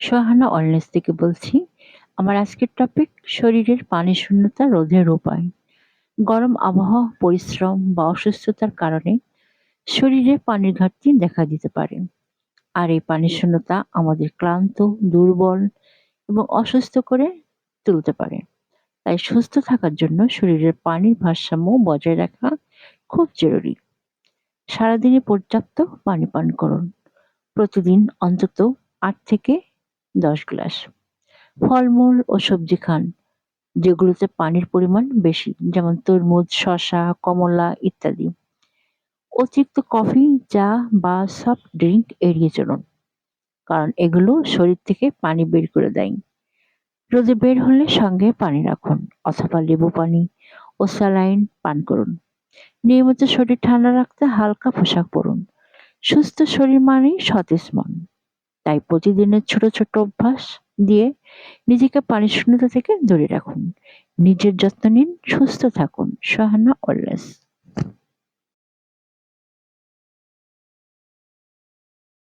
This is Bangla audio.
সোহানা ওয়েলনেস থেকে বলছি, আমার আজকের টপিক শরীরের পানি শূন্যতা রোধের উপায়। গরম আবহাওয়া, পরিশ্রম বা অসুস্থতার কারণে শরীরে পানির ঘাটতি দেখা দিতে পারে। আর এই পানি শূন্যতা আমাদের ক্লান্ত, দুর্বল এবং অসুস্থ করে তুলতে পারে। তাই সুস্থ থাকার জন্য শরীরের পানির ভারসাম্য বজায় রাখা খুব জরুরি। সারাদিনে পর্যাপ্ত পানি পান করুন। প্রতিদিন অন্তত আট থেকে দশ গ্লাস। ফলমূল ও সবজি খান, যেগুলোতে পানির পরিমাণ বেশি, যেমন তরমুজ, শসা, কমলা ইত্যাদি। অতিরিক্ত কফি, চা বা সফট ড্রিঙ্ক এড়িয়ে চলুন, কারণ এগুলো শরীর থেকে পানি বের করে দেয়। রোদে বের হলে সঙ্গে পানি রাখুন, অথবা লেবু পানি ও স্যালাইন পান করুন। নিয়মিত শরীর ঠান্ডা রাখতে হালকা পোশাক পরুন। সুস্থ শরীর মানেই সতেজ মন। তাই প্রতিদিনের ছোট ছোট অভ্যাস দিয়ে নিজেকে পানিশূন্যতা থেকে দূরে রাখুন। নিজের যত্ন নিন, সুস্থ থাকুন। সহানা অলওয়েজ